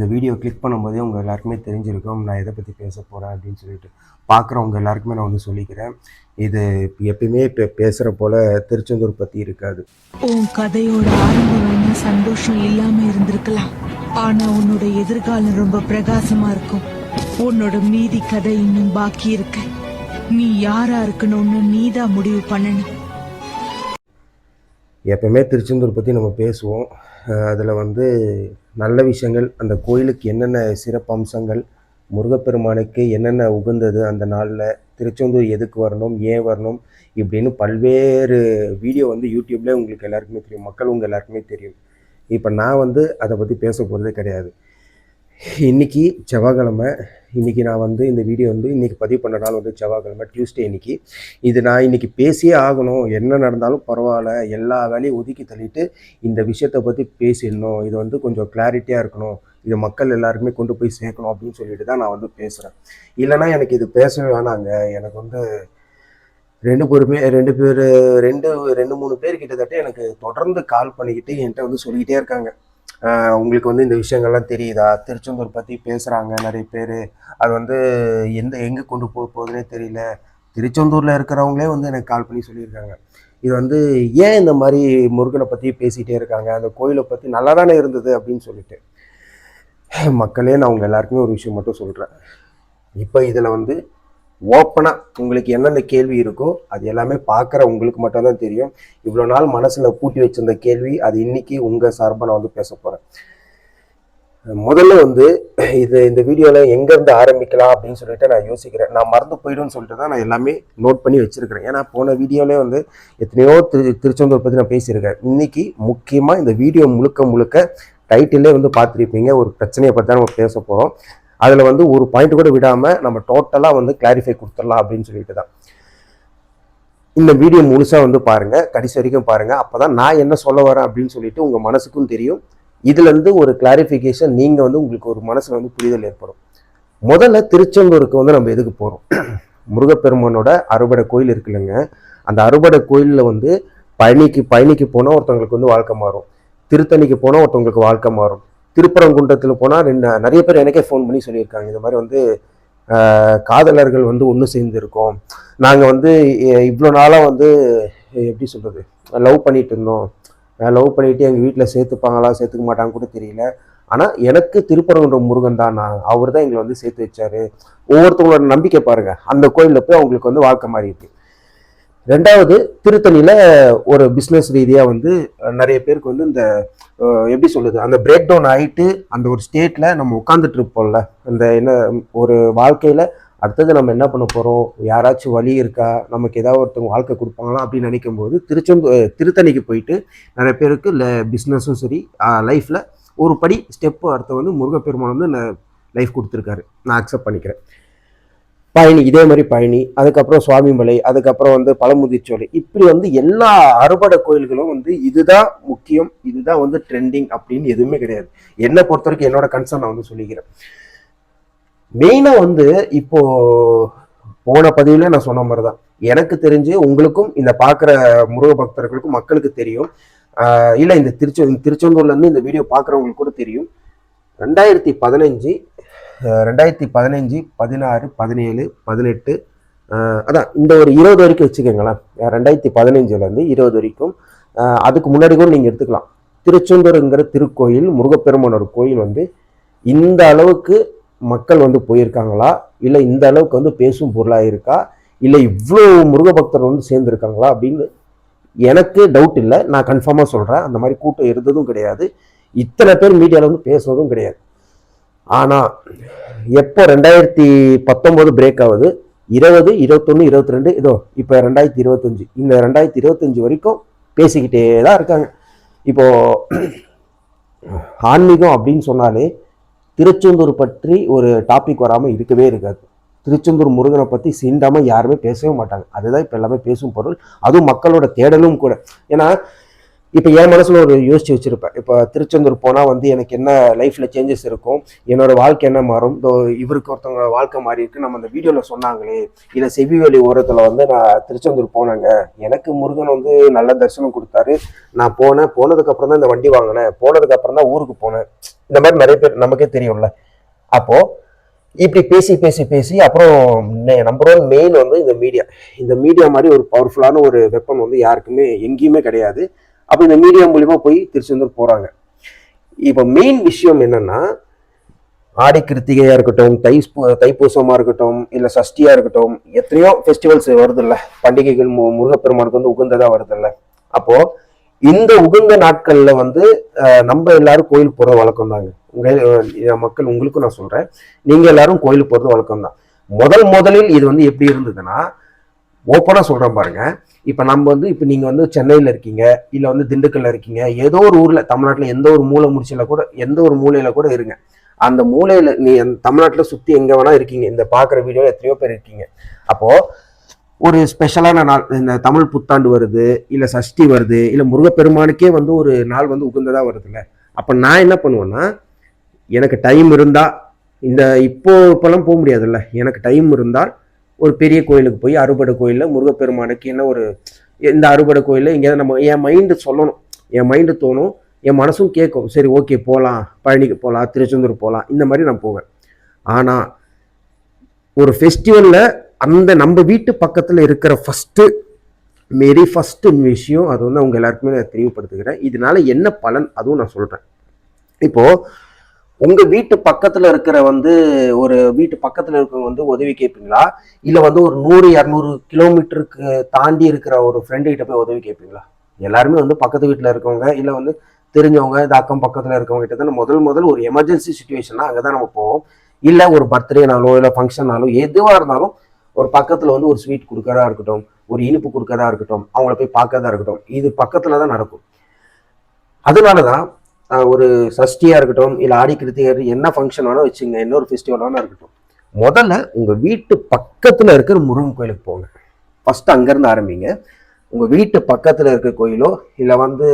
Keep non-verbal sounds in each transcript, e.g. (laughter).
இந்த video click பண்ணும்போதே உங்கள் எல்லாருக்குமே தெரிஞ்சிருக்கும் நான் எதை பற்றி பேச போகிறேன் அப்படின்னு சொல்லிட்டு பார்க்குறவங்க எல்லாருக்குமே நான் வந்து சொல்லிக்கிறேன். இது எப்பயுமே இப்போ பேசுகிற போல் திருச்செந்தூர் பற்றி இருக்காது. உன் கதையோட ஆரம்பம் சந்தோஷம் இல்லாம இருந்திருக்கலாம். ஆனா உன்னோட எதிர்காலம் ரொம்ப பிரகாசமா இருக்கும். உன்னோட மீதி கதை இன்னும் பாக்கி இருக்கு. நீ யாரா இருக்கணும்னு நீதான் முடிவு பண்ணணும். எப்பயுமே திருச்செந்தூர் பற்றி நம்ம பேசுவோம். அதில் வந்து நல்ல விஷயங்கள் அந்த கோயிலுக்கு என்னென்ன சிறப்பம்சங்கள் முருகப்பெருமானுக்கு என்னென்ன உகந்தது அந்த நாளில் திருச்செந்தூர் எதுக்கு வரணும் ஏன் வரணும் இப்படின்னு பல்வேறு வீடியோ வந்து யூடியூப்லேயே உங்களுக்கு எல்லாருக்குமே தெரியும் மக்கள் உங்கள் எல்லாருக்குமே தெரியும். இப்போ நான் வந்து அதை பற்றி பேச போகிறதே கிடையாது. இன்னைக்கு செவ்வாய்க்கிழமை இன்னைக்கு நான் வந்து இந்த வீடியோ வந்து இன்றைக்கி பதிவு பண்ண நாள் வந்து செவ்வாய்க்கிழமை டியூஸ்டே இன்னைக்கு. இது நான் இன்றைக்கி பேசியே ஆகணும். என்ன நடந்தாலும் பரவாயில்ல. எல்லா வேலையும் ஒதுக்கி தள்ளிட்டு இந்த விஷயத்தை பற்றி பேசிடணும். இது வந்து கொஞ்சம் கிளாரிட்டியாக இருக்கணும். இது மக்கள் எல்லாருக்குமே கொண்டு போய் சேர்க்கணும் அப்படின்னு சொல்லிட்டு தான் நான் வந்து பேசுகிறேன் இல்லைன்னா எனக்கு இது பேசவே வேணாங்க. எனக்கு வந்து ரெண்டு பேருமே ரெண்டு பேர் ரெண்டு ரெண்டு மூணு பேர் கிட்டத்தட்ட எனக்கு தொடர்ந்து கால் பண்ணிக்கிட்டு என்கிட்ட வந்து சொல்லிக்கிட்டே இருக்காங்க. உங்களுக்கு வந்து இந்த விஷயங்கள்லாம் தெரியுதா? திருச்செந்தூர் பற்றி பேசுகிறாங்க நிறைய பேர். அது வந்து எந்த எங்கே கொண்டு போக போகுதுன்னே தெரியல. திருச்செந்தூரில் இருக்கிறவங்களே வந்து எனக்கு கால் பண்ணி சொல்லியிருக்காங்க. இது வந்து ஏன் இந்த மாதிரி முருகனை பற்றி பேசிகிட்டே இருக்காங்க? அந்த கோயிலை பற்றி நல்லா தானே இருந்தது அப்படின்னு சொல்லிட்டு. மக்களே நான் உங்கள் எல்லாருக்குமே ஒரு விஷயம் மட்டும் சொல்கிறேன் இப்போ இதில் வந்து ஓப்பனாக உங்களுக்கு என்னென்ன கேள்வி இருக்கோ அது எல்லாமே பார்க்குற உங்களுக்கு மட்டும்தான் தெரியும். இவ்வளோ நாள் மனசில் பூட்டி வச்சிருந்த கேள்வி அது இன்னைக்கு உங்கள் சார்பாக நான் வந்து பேச போகிறேன் முதல்ல வந்து இது இந்த வீடியோவில் எங்கேருந்து ஆரம்பிக்கலாம் அப்படின்னு சொல்லிட்டு நான் யோசிக்கிறேன். நான் மறந்து போயிடும்னு சொல்லிட்டு தான் நான் எல்லாமே நோட் பண்ணி வச்சுருக்கிறேன். ஏன்னா போன வீடியோவிலே வந்து எத்தனையோ திரு திருச்செந்தூர் பற்றி நான் பேசியிருக்கேன். இன்னைக்கு முக்கியமாக இந்த வீடியோ முழுக்க முழுக்க டைட்டிலே வந்து பார்த்துருப்பீங்க. ஒரு பிரச்சனையை பற்றி தான் நம்ம பேச போகிறோம் அதில் வந்து ஒரு பாயிண்ட் கூட விடாமல் நம்ம டோட்டலாக வந்து கிளாரிஃபை கொடுத்துடலாம் அப்படின்னு சொல்லிட்டு தான். இந்த வீடியோ முழுசாக வந்து பாருங்கள் கடைசி வரைக்கும் பாருங்கள் அப்போ தான் நான் என்ன சொல்ல வரேன் அப்படின்னு சொல்லிட்டு உங்கள் மனசுக்கும் தெரியும். இதுலேருந்து ஒரு கிளாரிஃபிகேஷன் நீங்கள் வந்து உங்களுக்கு ஒரு மனசில் வந்து புரிதல் ஏற்படும். முதல்ல திருச்செந்தூருக்கு வந்து நம்ம எதுக்கு போகிறோம் (clears throat) முருகப்பெருமானோட அறுபடை கோயில் இருக்குல்லங்க அந்த அறுபடை கோயிலில் வந்து பழனிக்கு பழனிக்கு போனால் ஒருத்தவங்களுக்கு வந்து வாழ்க்கை மாறும். திருத்தணிக்கு போனால் ஒருத்தவங்களுக்கு வாழ்க்கை மாறும். திருப்பரங்குன்றத்தில் போனால் ரெண்டு நிறைய பேர் எனக்கே ஃபோன் பண்ணி சொல்லியிருக்காங்க. இந்த மாதிரி வந்து காதலர்கள் வந்து ஒன்று சேர்ந்துருக்கோம். நாங்கள் வந்து இவ்வளோ நாளாக வந்து எப்படி சொல்கிறது லவ் பண்ணிட்டு இருந்தோம். லவ் பண்ணிட்டு எங்கள் வீட்டில் சேர்த்துப்பாங்களா சேர்த்துக்க மாட்டாங்க கூட தெரியல. ஆனால் எனக்கு திருப்பரங்குன்றம் முருகன் தான். நான் அவர் தான் எங்களை வந்து சேர்த்து வச்சார். ஒவ்வொருத்தவங்களோட நம்பிக்கை பாருங்கள் அந்த கோயிலில் போய் அவங்களுக்கு வந்து வாழ்க்கை மாறி இருக்குது ரெண்டாவது திருத்தணியில் ஒரு பிஸ்னஸ் ரீதியாக வந்து நிறைய பேருக்கு வந்து இந்த எப்படி சொல்லுது அந்த பிரேக் டவுன் ஆகிட்டு அந்த ஒரு ஸ்டேட்டில் நம்ம உட்காந்துட்டு இருப்போம்ல அந்த என்ன ஒரு வாழ்க்கையில் அடுத்தது நம்ம என்ன பண்ண போகிறோம் யாராச்சும் வழி இருக்கா? நமக்கு ஏதாவது ஒருத்தவங்க வாழ்க்கை கொடுப்பாங்களா? அப்படின்னு நினைக்கும் போது திருச்செந்தூர் திருத்தணிக்கு போயிட்டு நிறைய பேருக்கு இல்லை பிஸ்னஸும் சரி லைஃப்பில் ஒரு படி ஸ்டெப்பு அடுத்த வந்து முருகப்பெருமான் வந்து லைஃப் கொடுத்துருக்காரு. நான் அக்செப்ட் பண்ணிக்கிறேன். பழனி இதே மாதிரி பழனி அதுக்கப்புறம் சுவாமிமலை அதுக்கப்புறம் வந்து பழமுதிர்ச்சோலை. இப்படி வந்து எல்லா அறுபடை கோயில்களும் வந்து இதுதான் முக்கியம் இதுதான் வந்து ட்ரெண்டிங் அப்படின்னு எதுவுமே கிடையாது. என்னை பொறுத்த வரைக்கும் என்னோட கன்சர்ன் நான் வந்து சொல்லிக்கிறேன். மெயினாக வந்து இப்போ போன பதிவில் நான் சொன்ன மாதிரி தான் எனக்கு தெரிஞ்சு உங்களுக்கும் இந்த பார்க்குற முருக பக்தர்களுக்கும் மக்களுக்கு தெரியும். இல்லை இந்த திருச்செ திருச்செந்தூர்லேருந்து இந்த வீடியோ பார்க்குறவங்களுக்கு கூட தெரியும். ரெண்டாயிரத்தி பதினஞ்சு ரெண்டாயிரத்தி பதினஞ்சு பதினாறு பதினேழு பதினெட்டு அதான் இந்த ஒரு இருபது வரைக்கும் வச்சுக்கோங்களேன். ரெண்டாயிரத்தி பதினஞ்சுலேருந்து இருபது வரைக்கும் அதுக்கு முன்னாடி கூட நீங்கள் எடுத்துக்கலாம். திருச்செந்தூருங்கிற திருக்கோயில் முருகப்பெருமானோட கோயில் வந்து இந்த அளவுக்கு மக்கள் வந்து போயிருக்காங்களா? இல்லை இந்த அளவுக்கு வந்து பேசும் பொருளாக இருக்கா? இல்லை இவ்வளோ முருக பக்தர்கள் வந்து சேர்ந்துருக்காங்களா அப்படின்னு எனக்கு டவுட் இல்லை. நான் கன்ஃபார்மாக சொல்கிறேன் அந்த மாதிரி கூட்டம் இருந்ததும் கிடையாது. இத்தனை பேர் மீடியாவில் வந்து பேசுனதும் கிடையாது. ஆனால் எப்போ ரெண்டாயிரத்தி பத்தொம்போது பிரேக் ஆகுது? இருபது இருபத்தொன்று இருபத்தி ரெண்டு இதோ இப்போ ரெண்டாயிரத்தி இருபத்தஞ்சி. இந்த ரெண்டாயிரத்தி இருபத்தஞ்சு வரைக்கும் பேசிக்கிட்டே தான் இருக்காங்க. இப்போது ஆன்மீகம் அப்படின்னு சொன்னாலே திருச்செந்தூர் பற்றி ஒரு டாபிக் வராமல் இருக்கவே இருக்காது. திருச்செந்தூர் முருகனை பற்றி சீண்டாமல் யாருமே பேசவே மாட்டாங்க. அதுதான் இப்போ எல்லாமே பேசும் பொருள். அதுவும் மக்களோட தேடலும் கூட. ஏன்னா இப்போ என் மனசில் ஒரு யோசிச்சு வச்சுருப்பேன். இப்போ திருச்செந்தூர் போனால் வந்து எனக்கு என்ன லைஃப்பில் சேஞ்சஸ் இருக்கும் என்னோட வாழ்க்கை என்ன மாறும் இதோ இவருக்கு ஒருத்தவங்க வாழ்க்கை மாறி இருக்கு நம்ம அந்த வீடியோவில் சொன்னாங்களே இதை செவிவெளி ஓரத்தில் வந்து நான் திருச்செந்தூர் போனேங்க. எனக்கு முருகன் வந்து நல்ல தரிசனம் கொடுத்தாரு. நான் போனேன் போனதுக்கப்புறம் தான் இந்த வண்டி வாங்கினேன். போனதுக்கப்புறம் தான் ஊருக்கு போனேன். இந்த மாதிரி நிறைய பேர் நமக்கே தெரியும்ல. அப்போது இப்படி பேசி பேசி பேசி அப்புறம் நம்பர் ஒன் மெயின் வந்து இந்த மீடியா இந்த மீடியா மாதிரி ஒரு பவர்ஃபுல்லான ஒரு வெப்பன் வந்து யாருக்குமே எங்கேயுமே கிடையாது. அப்போ இந்த மீடியா மூலியமா போய் திருச்செந்தூர் போகிறாங்க இப்போ மெயின் விஷயம் என்னென்னா ஆடை கிருத்திகையாக இருக்கட்டும் தை தைப்பூசமாக இருக்கட்டும் இல்லை சஷ்டியாக இருக்கட்டும் எத்தனையோ ஃபெஸ்டிவல்ஸ் வருதுல்ல. பண்டிகைகள் மு- முருகப்பெருமானுக்கு வந்து உகந்ததாக வருதில்ல. அப்போது இந்த உகந்த நாட்களில் வந்து நம்ம எல்லாரும் கோயிலுக்கு போகிறது வழக்கம் தாங்க உங்கள் மக்கள் உங்களுக்கும் நான் சொல்கிறேன் நீங்கள் எல்லாரும் கோயிலுக்கு போகிறது வழக்கம் தான் முதல் முதலில் இது வந்து எப்படி இருந்ததுன்னா ஓப்பனாக சொல்கிறேன் பாருங்க. இப்போ நம்ம வந்து இப்போ நீங்கள் வந்து சென்னையில் இருக்கீங்க இல்லை வந்து திண்டுக்கல்ல இருக்கீங்க ஏதோ ஒரு ஊரில் தமிழ்நாட்டில் எந்த ஒரு மூலை முடிச்சில கூட எந்த ஒரு மூலையில் கூட இருங்க. அந்த மூலையில் நீ தமிழ்நாட்டில் சுற்றி எங்கே வேணால் இருக்கீங்க. இந்த பார்க்குற வீடியோ எத்தனையோ பேர் இருக்கீங்க. அப்போது ஒரு ஸ்பெஷலான நாள் இந்த தமிழ் புத்தாண்டு வருது இல்லை சஷ்டி வருது இல்லை முருகப்பெருமானுக்கே வந்து ஒரு நாள் வந்து உகந்ததாக வருதுல்ல. அப்போ நான் என்ன பண்ணுவேன்னா எனக்கு டைம் இருந்தால் இந்த இப்போ இப்போலாம் போக முடியாதுல்ல. எனக்கு டைம் இருந்தால் ஒரு பெரிய கோயிலுக்கு போய் அறுபடை கோயிலில் முருகப்பெருமானுக்கு என்ன ஒரு இந்த அறுபடை கோயிலில் எங்கேயாவது நம்ம என் மைண்டு சொல்லணும். என் மைண்டு தோணும் என் மனசும் கேட்கும். சரி ஓகே போகலாம் பழனிக்கு போகலாம் திருச்செந்தூர் போகலாம் இந்த மாதிரி நான் போவேன். ஆனால் ஒரு ஃபெஸ்டிவலில் அந்த நம்ம வீட்டு பக்கத்தில் இருக்கிற ஃபஸ்ட்டு மேரி ஃபஸ்ட்டு விஷயம் அது வந்து அவங்க எல்லாருக்குமே நான் தெளிவுபடுத்துகிறேன் இதனால என்ன பலன் அதுவும் நான் சொல்கிறேன் இப்போது உங்க வீட்டு பக்கத்துல இருக்கிற வந்து ஒரு வீட்டு பக்கத்துல இருக்கிறவங்க வந்து உதவி கேட்பீங்களா இல்ல வந்து ஒரு நூறு இரநூறு கிலோமீட்டருக்கு தாண்டி இருக்கிற ஒரு ஃப்ரெண்டு கிட்ட போய் உதவி கேட்பீங்களா எல்லாருமே வந்து பக்கத்து வீட்டுல இருக்கவங்க இல்ல வந்து தெரிஞ்சவங்க இந்த அக்கம் பக்கத்துல இருக்கவங்க கிட்ட தான் முதல் முதல் ஒரு எமர்ஜென்சி சுச்சுவேஷனா அங்கதான் நம்ம போவோம். இல்ல ஒரு பர்த்டேனாலோ இல்ல ஃபங்க்ஷனாலோ எதுவா இருந்தாலும் ஒரு பக்கத்துல வந்து ஒரு ஸ்வீட் கொடுக்கறதா இருக்கட்டும் ஒரு இனிப்பு கொடுக்கறதா இருக்கட்டும் அவங்கள போய் பார்க்கறதா இருக்கட்டும் இது பக்கத்துல தான் நடக்கும். அதனாலதான் தான் ஒரு சஷ்டியாக இருக்கட்டும் இல்லை ஆடி கிருத்திகர் என்ன ஃபங்க்ஷன் வேணா வச்சுங்க. என்ன ஒரு ஃபெஸ்டிவல் வேணா இருக்கட்டும். முதல்ல உங்கள் வீட்டு பக்கத்தில் இருக்கிற முருகன் கோயிலுக்கு போங்க. ஃபஸ்ட்டு அங்கேருந்து ஆரம்பிங்க. உங்கள் வீட்டு பக்கத்தில் இருக்கிற கோயிலோ இல்லை வந்து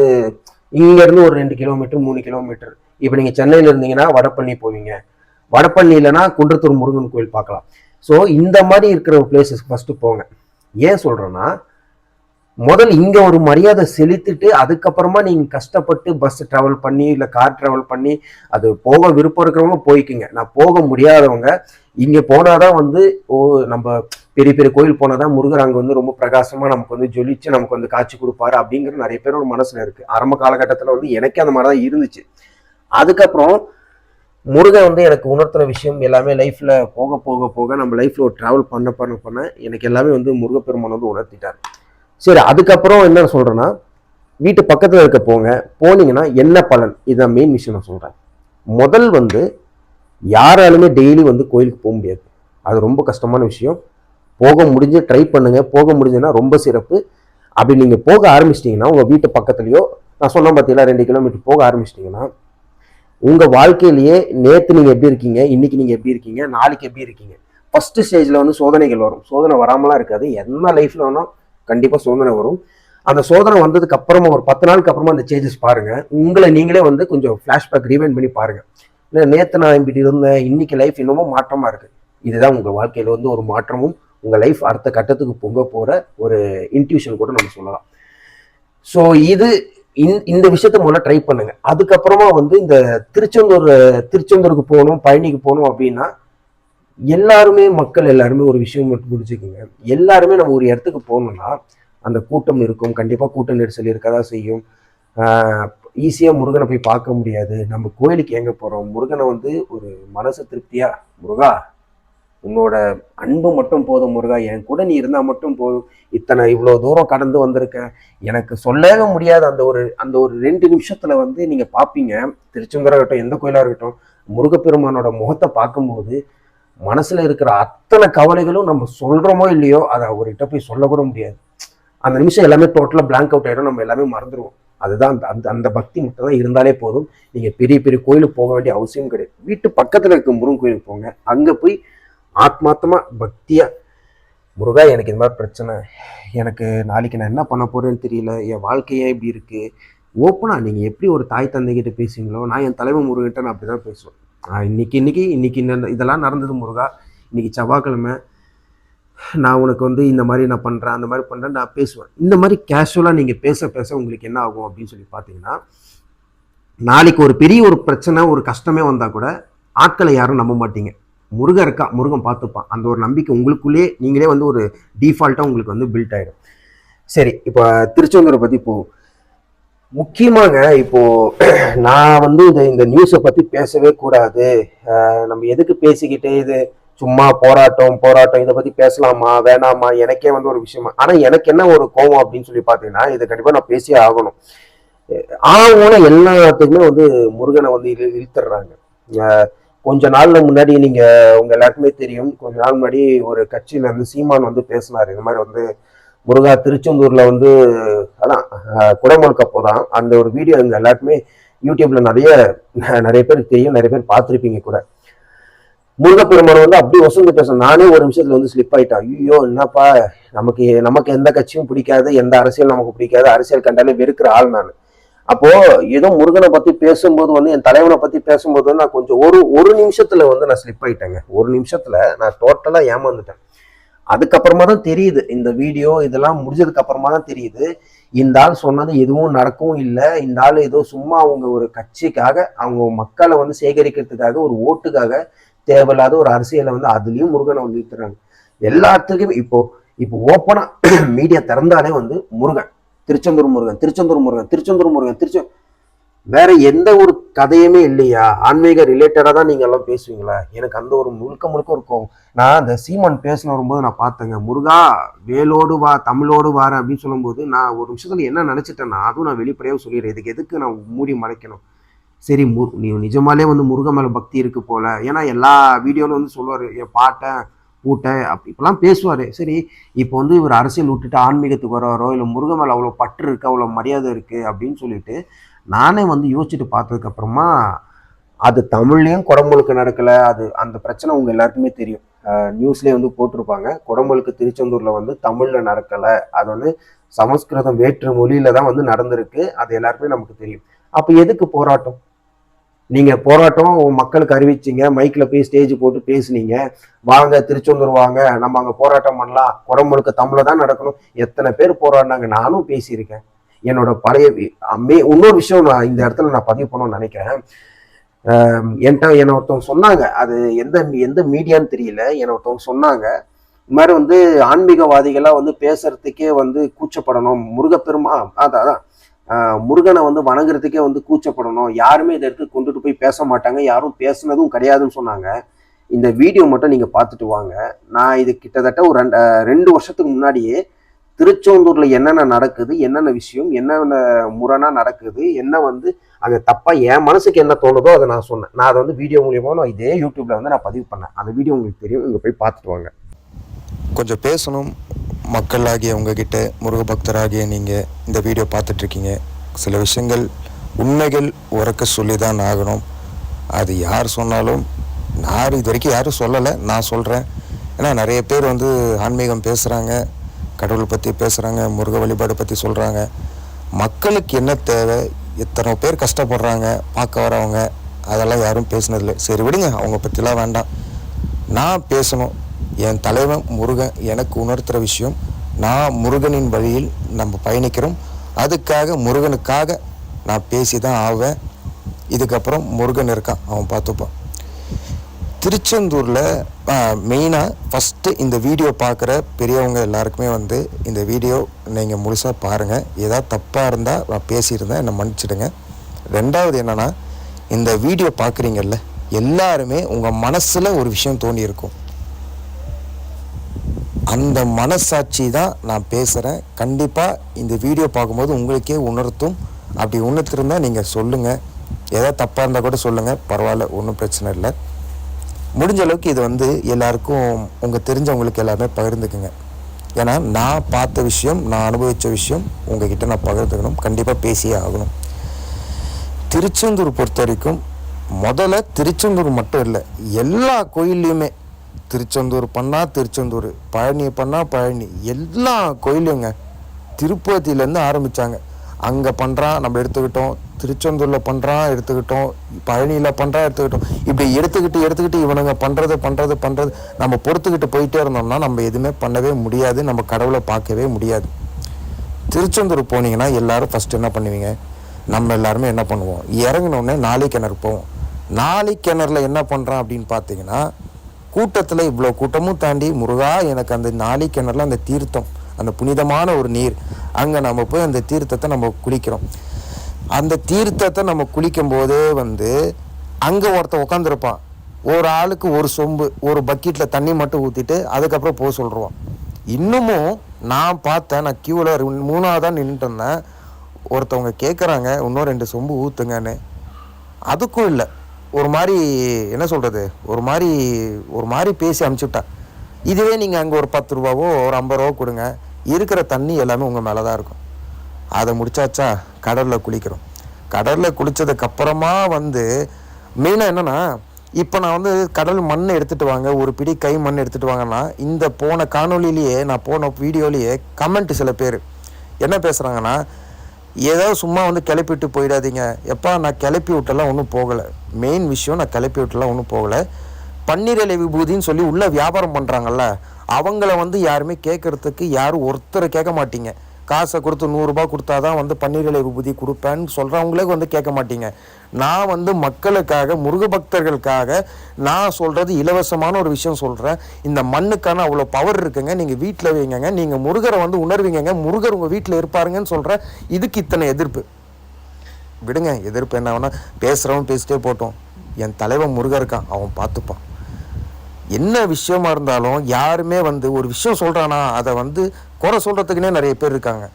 இங்கேருந்து ஒரு ரெண்டு கிலோமீட்டர் மூணு கிலோமீட்டர் இப்போ நீங்கள் சென்னையில் இருந்தீங்கன்னா வடபழனி போவீங்க. வடபழனி இல்லைன்னா குன்றத்தூர் முருகன் கோயில் பார்க்கலாம். ஸோ இந்த மாதிரி இருக்கிற பிளேசஸ் ஃபஸ்ட்டு போங்க. ஏன் சொல்கிறேன்னா முதல் இங்க ஒரு மரியாதை செலுத்திட்டு அதுக்கப்புறமா நீங்க கஷ்டப்பட்டு பஸ் டிராவல் பண்ணி இல்ல கார் டிராவல் பண்ணி அது போக விருப்பம் இருக்கிறவங்க போய்க்குங்க. நான் போக முடியாதவங்க இங்க போனாதான் வந்து ஓ நம்ம பெரிய பெரிய கோயில் போனாதான் முருகர் அங்க வந்து ரொம்ப பிரகாசமா நமக்கு வந்து ஜொலிச்சு நமக்கு வந்து காட்சி கொடுப்பாரு அப்படிங்கிற நிறைய பேரோட மனசுல இருக்கு. ஆரம்ப காலகட்டத்துல வந்து எனக்கே அந்த மாதிரி தான் இருந்துச்சு. அதுக்கப்புறம் முருகன் வந்து எனக்கு உணர்த்துற விஷயம் எல்லாமே லைஃப்ல போக போக போக நம்ம லைஃப்ல ஒரு டிராவல் பண்ண பண்ண பண்ண எனக்கு எல்லாமே வந்து முருகப்பெருமான் வந்து உணர்த்திட்டார். சரி அதுக்கப்புறம் என்ன சொல்கிறேன்னா வீட்டு பக்கத்தில் இருக்க போங்க போனீங்கன்னா என்ன பலன்? இதுதான் மெயின் விஷயம் நான் சொல்கிறேன் முதல் வந்து யாராலுமே டெய்லி வந்து கோயிலுக்கு போக முடியாது. அது ரொம்ப கஷ்டமான விஷயம். போக முடிஞ்சு ட்ரை பண்ணுங்கள் போக முடிஞ்சுன்னா ரொம்ப சிறப்பு. அப்படி நீங்கள் போக ஆரம்பிச்சிட்டிங்கன்னா உங்கள் வீட்டு பக்கத்துலேயோ நான் சொன்ன பார்த்தீங்களா ரெண்டு கிலோமீட்டர் போக ஆரம்பிச்சிட்டிங்கன்னா உங்கள் வாழ்க்கையிலேயே நேற்று நீங்கள் எப்படி இருக்கீங்க இன்னைக்கு நீங்கள் எப்படி இருக்கீங்க நாளைக்கு எப்படி இருக்கீங்க? ஃபஸ்ட்டு ஸ்டேஜில் வந்து சோதனைகள் வரும். சோதனை வராமலாம் இருக்காது. என்ன லைஃப்பில் வேணால் கண்டிப்பாக சோதனை வரும். அந்த சோதனை வந்ததுக்கு அப்புறமா ஒரு பத்து நாளுக்கு அப்புறமா அந்த சேஞ்சஸ் பாருங்க. உங்களை நீங்களே வந்து கொஞ்சம் ஃப்ளாஷ்பேக் ரீவைண்ட் பண்ணி பாருங்க. இல்லை நேற்று நான் இப்படி இருந்தேன் இன்னைக்கு லைஃப் இன்னமும் மாற்றமாக இருக்குது இதுதான் உங்கள் வாழ்க்கையில் வந்து ஒரு மாற்றமும் உங்கள் லைஃப் அடுத்த கட்டத்துக்கு பொங்க போகிற ஒரு இன்ட்யூஷன் கூட நம்ம சொல்லலாம். ஸோ இது இந்த- இந்த விஷயத்த முதல்ல ட்ரை பண்ணுங்க. அதுக்கப்புறமா வந்து இந்த திருச்செந்தூர் திருச்செந்தூருக்கு போகணும் பழனிக்கு போகணும் அப்படின்னா எல்லாருமே மக்கள் எல்லாருமே ஒரு விஷயம் மட்டும் புரிஞ்சுக்கோங்க. எல்லாருமே நம்ம ஒரு இடத்துக்கு போகணும்னா அந்த கூட்டம் இருக்கும். கண்டிப்பாக கூட்ட நெரிசல் இருக்கதா செய்யும். ஈஸியாக முருகனை போய் பார்க்க முடியாது. நம்ம கோயிலுக்கு எங்கே போகிறோம் முருகனை வந்து ஒரு மனசு திருப்தியாக முருகா உன்னோட அன்பு மட்டும் போதும் முருகா. என் கூட நீ இருந்தால் மட்டும் போதும். இத்தனை இவ்வளோ தூரம் கடந்து வந்திருக்க. எனக்கு சொல்லவே முடியாத. அந்த ஒரு அந்த ஒரு ரெண்டு நிமிஷத்தில் வந்து நீங்கள் பார்ப்பீங்க. திருச்செந்தூராக இருக்கட்டும் எந்த கோயிலாக இருக்கட்டும் முருகப்பெருமானோட முகத்தை பார்க்கும்போது மனசில் இருக்கிற அத்தனை கவலைகளும் நம்ம சொல்கிறோமோ இல்லையோ அதை அவர்கிட்ட போய் சொல்லக்கூட முடியாது. அந்த நிமிஷம் எல்லாமே டோட்டலாக பிளாங்க் அவுட் ஆகிடும் நம்ம எல்லாமே மறந்துடுவோம் அதுதான் அந்த அந்த அந்த பக்தி மட்டும் தான் இருந்தாலே போதும். நீங்கள் பெரிய பெரிய கோயிலுக்கு போக வேண்டிய அவசியம் கிடையாது. வீட்டு பக்கத்தில் இருக்க முருகன் கோயிலுக்கு போங்க. அங்கே போய் ஆத்மாத்தமாக பக்தியாக முருகா எனக்கு இந்த மாதிரி பிரச்சனை. எனக்கு நாளைக்கு நான் என்ன பண்ண போகிறேன்னு தெரியல. என் வாழ்க்கையே இப்படி இருக்குது ஓப்பனாக நீங்கள் எப்படி ஒரு தாய் தந்தைகிட்ட பேசுவீங்களோ நான் என் தலைமை முருகன்ட்ட நான் அப்படி தான் பேசுவேன். இன்னைக்கு இன்னைக்கு இன்னைக்கு இதெல்லாம் நடந்தது முருகா. இன்னைக்கு செவ்வாய்க்கிழமை. நான் உனக்கு வந்து இந்த மாதிரி நான் பண்ணுறேன் அந்த மாதிரி பண்ணுறேன் நான் பேசுவேன். இந்த மாதிரி கேஷுவலாக நீங்கள் பேச பேச உங்களுக்கு என்ன ஆகும் அப்படின்னு சொல்லி பார்த்தீங்கன்னா நாளைக்கு ஒரு பெரிய ஒரு பிரச்சனை ஒரு கஷ்டமே வந்தால் கூட ஆட்களை யாரும் நம்ப மாட்டீங்க. முருகன் இருக்கா முருகன் பார்த்துப்பான். அந்த ஒரு நம்பிக்கை உங்களுக்குள்ளேயே நீங்களே வந்து ஒரு டிஃபால்ட்டாக உங்களுக்கு வந்து பில்ட் ஆகிடும் சரி இப்போ திருச்செந்தூரை பற்றி இப்போ முக்கியமாக இப்போ (clears throat) நான் வந்து இந்த இந்த நியூஸை பற்றி பேசவே கூடாது. நம்ம எதுக்கு பேசிக்கிட்டே இது? சும்மா போராட்டம் போராட்டம் இதை பற்றி பேசலாமா வேணாமா? எனக்கே வந்து ஒரு விஷயமா. ஆனால் எனக்கு என்ன ஒரு கோவம் அப்படின்னு சொல்லி பார்த்தீங்கன்னா இதை கண்டிப்பாக நான் பேசியே ஆகணும். ஆகணும்னா எல்லாத்துக்குமே வந்து முருகனை வந்து இழு இழுத்துடுறாங்க கொஞ்ச நாள்ல முன்னாடி நீங்க உங்க எல்லாருக்குமே தெரியும். கொஞ்ச நாள் முன்னாடி ஒரு கட்சியில இருந்து சீமான் வந்து பேசினாரு. இந்த மாதிரி வந்து முருகா திருச்செந்தூர்ல வந்து அதான் அஹ், குடமுழுக்கப்போ தான் அந்த ஒரு வீடியோ எங்க எல்லாருக்குமே யூடியூப்ல நிறைய நிறைய பேருக்கு தெரியும் நிறைய பேர் பார்த்துருப்பீங்க கூட. முருகப்பெருமான் வந்து அப்படி வசந்து பேசணும் நானே ஒரு நிமிஷத்துல வந்து ஸ்லிப் ஆயிட்டான். ஐயோ என்னப்பா நமக்கு நமக்கு எந்த கட்சியும் பிடிக்காது எந்த அரசியல் நமக்கு பிடிக்காது அரசியல் கண்டாலே வெறுக்கிற ஆள் நான். அப்போ ஏதோ முருகனை பத்தி பேசும்போது வந்து என் தலைவனை பத்தி பேசும்போது வந்து நான் கொஞ்சம் ஒரு ஒரு நிமிஷத்துல வந்து நான் ஸ்லிப் ஆயிட்டேங்க. ஒரு நிமிஷத்துல நான் டோட்டலா ஏமாந்துட்டேன். அதுக்கப்புறமா தான் தெரியுது. இந்த வீடியோ இதெல்லாம் முடிஞ்சதுக்கு அப்புறமா தான் தெரியுது. இந்த ஆள் சொன்னது எதுவும் நடக்கவும் இல்லை. இந்த ஆள் ஏதோ சும்மா அவங்க ஒரு கட்சிக்காக அவங்க மக்களை வந்து சேகரிக்கிறதுக்காக ஒரு ஓட்டுக்காக தேவையில்லாத ஒரு அரசியலை வந்து அதுலேயும் முருகனை வந்து இழுத்துறாங்க. எல்லாத்துக்கும் இப்போ இப்போ ஓப்பனாக மீடியா (clears throat) திறந்தாலே வந்து முருகன் திருச்செந்தூர் முருகன் திருச்செந்தூர் முருகன் திருச்செந்தூர் முருகன் திருச்செந்தூர் வேற எந்த ஒரு கதையுமே இல்லையா? ஆன்மீக ரிலேட்டடாக தான் நீங்கள் எல்லாம் பேசுவீங்களா? எனக்கு அந்த ஒரு முழுக்க முழுக்க இருக்கும் நான் அந்த சீமான் பேசின வரும்போது நான் பார்த்தேங்க முருகா வேலோடு வா தமிழோடு வார அப்படின்னு சொல்லும்போது நான் ஒரு நிமிஷத்தில் என்ன நினச்சிட்டேன்னா அதுவும் நான் வெளிப்படையாக சொல்லிடுறேன். இதுக்கு எதுக்கு நான் மூடி மறைக்கணும்? சரி மு நீ நிஜமாலே வந்து முருக மேலே பக்தி இருக்கு போல. ஏன்னா எல்லா வீடியோவிலும் வந்து சொல்லுவார் என் பாட்டை பூட்டை அப்படி இப்பெல்லாம் பேசுவார். சரி இப்போ வந்து இவர் அரசியல் விட்டுட்டு ஆன்மீகத்துக்கு வராரோ இல்லை முருக மேலே அவ்வளோ பற்று இருக்கு அவ்வளோ மரியாதை இருக்குது அப்படின்னு சொல்லிட்டு நானே வந்து யோசிச்சுட்டு பார்த்ததுக்கப்புறமா அது தமிழ்லேயும் குடமுழுக்கு நடக்கலை. அது அந்த பிரச்சனை உங்கள் எல்லாருக்குமே தெரியும். நியூஸ்லேயே வந்து போட்டிருப்பாங்க. குடமுழுக்கு திருச்செந்தூரில் வந்து தமிழில் நடக்கலை. அது வந்து சமஸ்கிருதம் வேற்று மொழியில தான் வந்து நடந்திருக்கு. அது எல்லாருக்குமே நமக்கு தெரியும். அப்போ எதுக்கு போராட்டம்? நீங்கள் போராட்டம் மக்களுக்கு அறிவிச்சிங்க. மைக்கில் போய் ஸ்டேஜ் போட்டு பேசுனீங்க. வாங்க திருச்செந்தூர் வாங்க. நம்ம அங்கே போராட்டம் பண்ணலாம். குடமுழுக்க தமிழில் தான் நடக்கணும். எத்தனை பேர் போராடினாங்க? நானும் பேசியிருக்கேன். என்னோட பழைய இன்னொரு விஷயம் நான் இந்த இடத்துல நான் பதிவு பண்ணணும்னு நினைக்கிறேன். என்கிட்ட என்ன ஒருத்தவங்க சொன்னாங்க அது எந்த எந்த மீடியான்னு தெரியல என்ன ஒருத்தவங்க சொன்னாங்க இது மாதிரி வந்து ஆன்மீகவாதிகளாக வந்து பேசுறதுக்கே வந்து கூச்சப்படணும். முருகப்பெருமா அதான் அதான். முருகனை வந்து வணங்குறதுக்கே வந்து கூச்சப்படணும். யாருமே இதை எடுத்து கொண்டுட்டு போய் பேச மாட்டாங்க. யாரும் பேசுனதும் கிடையாதுன்னு சொன்னாங்க. இந்த வீடியோ மட்டும் நீங்கள் பார்த்துட்டு வாங்க. நான் இது கிட்டத்தட்ட ஒரு ரெண்டு ரெண்டு வருஷத்துக்கு முன்னாடியே திருச்செந்தூர்ல என்னென்ன நடக்குது என்னென்ன விஷயம் என்னென்ன முரணா நடக்குது என்ன வந்து அந்த தப்பா என் மனசுக்கு என்ன தோணுதோ அதை நான் சொன்னேன். நான் அதை வந்து வீடியோ மூலியமா நான் இதே யூடியூப்ல வந்து நான் பதிவு பண்ணேன். அந்த வீடியோ உங்களுக்கு தெரியும் இங்க போய் பார்த்துட்டு வாங்க. கொஞ்சம் பேசணும். மக்களாகிய உங்ககிட்ட முருக பக்தராகிய நீங்கள் இந்த வீடியோ பார்த்துட்ருக்கீங்க சில விஷயங்கள் உண்மைகள் உறக்க சொல்லி தான் ஆகணும். அது யார் சொன்னாலும் நான் இது வரைக்கும் யாரும் சொல்லலை நான் சொல்கிறேன் ஏன்னா நிறைய பேர் வந்து ஆன்மீகம் பேசுகிறாங்க கடவுள் பற்றி பேசுகிறாங்க முருக வழிபாடு பற்றி சொல்கிறாங்க மக்களுக்கு என்ன தேவை? எத்தனை பேர் கஷ்டப்படுறாங்க? பார்க்க வரவங்க அதெல்லாம் யாரும் பேசினதில்லை. சரி விடுங்க அவங்க பற்றிலாம் வேண்டாம். நான் பேசணும். என் தலைவன் முருகன் எனக்கு உணர்த்துகிற விஷயம் நான் முருகனின் வழியில் நம்ம பயணிக்கிறோம். அதுக்காக முருகனுக்காக நான் பேசி தான் ஆவேன். இதுக்கப்புறம் முருகன் இருக்கான் அவன் பார்த்துப்பான். திருச்செந்தூரில் மெயினாக ஃபஸ்ட்டு இந்த வீடியோ பார்க்குற பெரியவங்க எல்லாருக்குமே வந்து இந்த வீடியோ நீங்கள் முழுசாக பாருங்கள் ஏதாவது தப்பாக இருந்தால் நான் பேசியிருந்தேன் என்னை மன்னிச்சிடுங்க. ரெண்டாவது என்னென்னா இந்த வீடியோ பார்க்குறீங்கல்ல எல்லாருமே உங்கள் மனசில் ஒரு விஷயம் தோண்டியிருக்கும் அந்த மனசாட்சி தான் நான் பேசுகிறேன் கண்டிப்பாக இந்த வீடியோ பார்க்கும்போது உங்களுக்கே உணர்த்தும். அப்படி உணர்த்திருந்தால் நீங்கள் சொல்லுங்கள் ஏதாவது தப்பாக இருந்தால் கூட சொல்லுங்கள் பரவாயில்ல ஒன்றும் பிரச்சனை இல்லை. முடிஞ்ச அளவுக்கு இது வந்து எல்லாருக்கும் உங்கள் தெரிஞ்சவங்களுக்கு எல்லாருமே பகிர்ந்துக்குங்க. ஏன்னா நான் பார்த்த விஷயம் நான் அனுபவித்த விஷயம் உங்ககிட்ட நான் பகிர்ந்துக்கணும். கண்டிப்பாக பேசியே ஆகணும். திருச்செந்தூர் பொறுத்த வரைக்கும் முதல்ல திருச்செந்தூர் மட்டும் இல்லை எல்லா கோயில்லையுமே திருச்செந்தூர் பண்ணால் திருச்செந்தூர் பழனி பண்ணால் பழனி எல்லா கோயிலையுங்க திருப்பதியிலேருந்து ஆரம்பித்தாங்க அங்கே பண்ணுறான் நம்ம எடுத்துக்கிட்டோம் திருச்செந்தூரில் பண்ணுறான் எடுத்துக்கிட்டோம் பழனியில் பண்ணுறான் எடுத்துக்கிட்டோம். இப்படி எடுத்துக்கிட்டு எடுத்துக்கிட்டு இவனுங்க பண்ணுறது பண்ணுறது பண்ணுறது நம்ம பொறுத்துக்கிட்டு போயிட்டே இருந்தோம்னா நம்ம எதுவுமே பண்ணவே முடியாது நம்ம கடவுளை பார்க்கவே முடியாது. திருச்செந்தூர் போனீங்கன்னா எல்லாரும் ஃபஸ்ட்டு என்ன பண்ணுவீங்க? நம்ம எல்லாருமே என்ன பண்ணுவோம்? இறங்கினோடனே நாளை கிணறு போவோம். நாளை கிணறுல என்ன பண்ணுறான் அப்படின்னு பார்த்தீங்கன்னா கூட்டத்தில் இவ்வளோ கூட்டமும் தாண்டி முருகா எனக்கு அந்த நாளை கிணறுல அந்த தீர்த்தம் அந்த புனிதமான ஒரு நீர் அங்கே நம்ம போய் அந்த தீர்த்தத்தை நம்ம குளிக்கிறோம். அந்த தீர்த்தத்தை நம்ம குளிக்கும் போதே வந்து அங்கே ஒருத்தன் உட்காந்துருப்பான் ஒரு ஆளுக்கு ஒரு சொம்பு ஒரு பக்கெட்டில் தண்ணி மட்டும் ஊற்றிட்டு அதுக்கப்புறம் போக சொல்லிடுவான் இன்னமும் நான் பார்த்தேன் நான் க்யூவில் மூணாவதாக நின்றுட்டு இருந்தேன். ஒருத்தவங்க கேட்குறாங்க இன்னும் ரெண்டு சொம்பு ஊற்றுங்கன்னு அதுக்கும் இல்லை. ஒரு மாதிரி என்ன சொல்கிறது ஒரு மாதிரி ஒரு மாதிரி பேசி அனுப்பிச்சுட்டேன். இதுவே நீங்கள் அங்கே ஒரு பத்து ரூபாவோ ஒரு ஐம்பது ரூபா கொடுங்க. இருக்கிற தண்ணி எல்லாமே உங்கள் மேலே தான் இருக்கும். அதை முடிச்சாச்சா? கடலில் குளிக்கிறோம். கடலில் குளித்ததுக்கு அப்புறமா வந்து மெயினாக என்னென்னா இப்போ நான் வந்து கடல் மண் எடுத்துகிட்டு வாங்க ஒரு பிடி கை மண் எடுத்துகிட்டு வாங்கன்னா இந்த போன காணொளியிலேயே நான் போன வீடியோலேயே கமெண்ட் சில பேர் என்ன பேசுகிறாங்கன்னா ஏதோ சும்மா வந்து கிளப்பிட்டு போயிடாதீங்க. எப்பா நான் கிளப்பி விட்டெல்லாம் ஒன்றும் போகலை. மெயின் விஷயம் நான் கிளப்பி விட்டெல்லாம் ஒன்றும் போகலை. பன்னீர் விபூதின்னு சொல்லி உள்ளே வியாபாரம் பண்ணுறாங்கல்ல அவங்கள வந்து யாருமே கேட்குறதுக்கு யாரும் ஒருத்தர் கேட்க மாட்டீங்க. காசை கொடுத்து நூறுரூபா கொடுத்தா தான் வந்து பன்னீர் விபூதி கொடுப்பேன்னு சொல்கிறவங்களே வந்து கேட்க மாட்டீங்க. நான் வந்து மக்களுக்காக முருக பக்தர்களுக்காக நான் சொல்கிறது இலவசமான ஒரு விஷயம் சொல்கிறேன் இந்த மண்ணுக்கான அவ்வளோ பவர் இருக்குங்க. நீங்கள் வீட்டில் வைங்கங்க. நீங்கள் முருகரை வந்து உணர்வீங்கங்க. முருகர் உங்கள் வீட்டில் இருப்பாருங்கன்னு சொல்கிறேன் இதுக்கு இத்தனை எதிர்ப்பு. விடுங்க எதிர்ப்பு என்ன வேணால் பேசுகிறவன் பேசிட்டே போட்டோம். என் தலைவன் முருகர் இருக்கான். அவன் பார்த்துப்பான். என்ன விஷயமா இருந்தாலும் யாருமே வந்து ஒரு விஷயம் சொல்கிறானா அதை வந்து குறை சொல்கிறதுக்குனே நிறைய பேர் இருக்காங்க.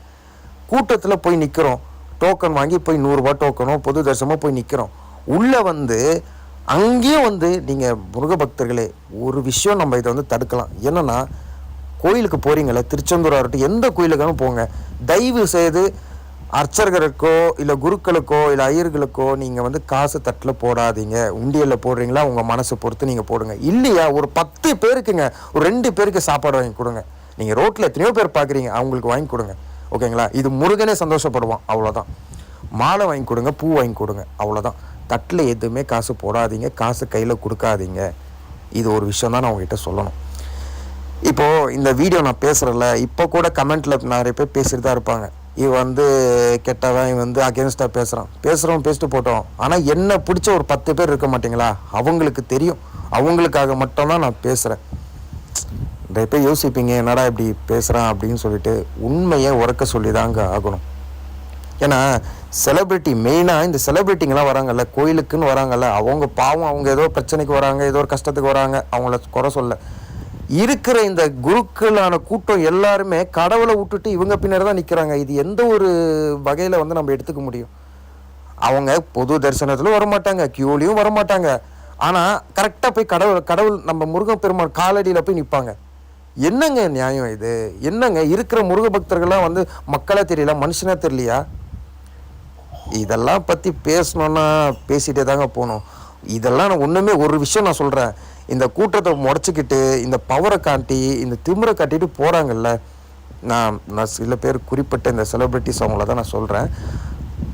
கூட்டத்தில் போய் நிற்கிறோம் டோக்கன் வாங்கி போய் நூறுரூவா டோக்கனோ பொது தரிசனமோ போய் நிற்கிறோம் உள்ளே வந்து அங்கேயும் வந்து நீங்கள் முருக பக்தர்களே ஒரு விஷயம் நம்ம இதை வந்து தடுக்கலாம். என்னென்னா கோயிலுக்கு போகிறீங்களே திருச்செந்தூராக இருக்கட்டும் எந்த கோயிலுக்கான போங்க. தயவு செய்து அர்ச்சகருக்கோ இல்லை குருக்களுக்கோ இல்லை ஐயர்களுக்கோ நீங்கள் வந்து காசு தட்டில் போடாதீங்க. உண்டியலில் போடுறீங்களா? உங்கள் மனசை பொறுத்து நீங்கள் போடுங்க. இல்லையா? ஒரு பத்து பேருக்குங்க ஒரு ரெண்டு பேருக்கு சாப்பாடு வாங்கி கொடுங்க. நீங்கள் ரோட்டில் எத்தனையோ பேர் பார்க்குறீங்க அவங்களுக்கு வாங்கி கொடுங்க. ஓகேங்களா? இது முருகனே சந்தோஷப்படுவான். அவ்வளோதான் மாலை வாங்கி கொடுங்க பூ வாங்கி கொடுங்க. அவ்வளோதான் தட்டில் எதுவுமே காசு போடாதீங்க. காசு கையில் கொடுக்காதீங்க. இது ஒரு விஷயம் தான் நான் உங்ககிட்ட சொல்லணும். இப்போது இந்த வீடியோ நான் பேசுகிறல இப்போ கூட கமெண்ட்டில் நிறைய பேர் பேசிட்டு தான் இருப்பாங்க. இவன் வந்து கெட்டவன் இவன் வந்து அகேன்ஸ்டாக பேசுகிறான் பேசுகிறவன் பேசிட்டு போட்டோம். ஆனால் என்ன பிடிச்ச ஒரு பத்து பேர் இருக்க மாட்டீங்களா? அவங்களுக்கு தெரியும். அவங்களுக்காக மட்டும்தான் நான் பேசுகிறேன் நிறைய பேர் யோசிப்பீங்க என்னடா இப்படி பேசுகிறான் அப்படின்னு சொல்லிட்டு உண்மையை உறக்க சொல்லி தாங்க ஆகணும். ஏன்னா செலிப்ரிட்டி மெயினாக இந்த செலிப்ரிட்டிங்கெலாம் வராங்கல்ல கோயிலுக்குன்னு வராங்கல்ல அவங்க பாவம் அவங்க ஏதோ பிரச்சனைக்கு வராங்க ஏதோ ஒரு கஷ்டத்துக்கு வராங்க அவங்கள குறை சொல்ல. இருக்கிற இந்த குருக்களான கூட்டம் எல்லாருமே கடவுளை விட்டுட்டு இவங்க பின்னாடி தான் நிற்கிறாங்க இது எந்த ஒரு வகையில் வந்து நம்ம எடுத்துக்க முடியும்? அவங்க பொது தரிசனத்தில் வரமாட்டாங்க கியூலையும் வரமாட்டாங்க. ஆனால் கரெக்டாக போய் கடவுள் கடவுள் நம்ம முருகன் பெருமாள் காலடியில் போய் நிற்பாங்க என்னங்க நியாயம் இது? என்னங்க இருக்கிற முருக பக்தர்கள்லாம் வந்து மக்களாக தெரியல மனுஷனே தெரியலையா? இதெல்லாம் பற்றி பேசணுன்னா பேசிகிட்டே தாங்க போகணும். இதெல்லாம் நான் ஒன்றுமே ஒரு விஷயம் நான் சொல்கிறேன் இந்த கூட்டத்தை முடச்சிக்கிட்டு இந்த பவரை காட்டி இந்த திமுறை காட்டிட்டு போகிறாங்கல்ல நான் நான் சில பேர் குறிப்பிட்ட இந்த செலிப்ரிட்டிஸ் அவங்கள தான் நான் சொல்கிறேன்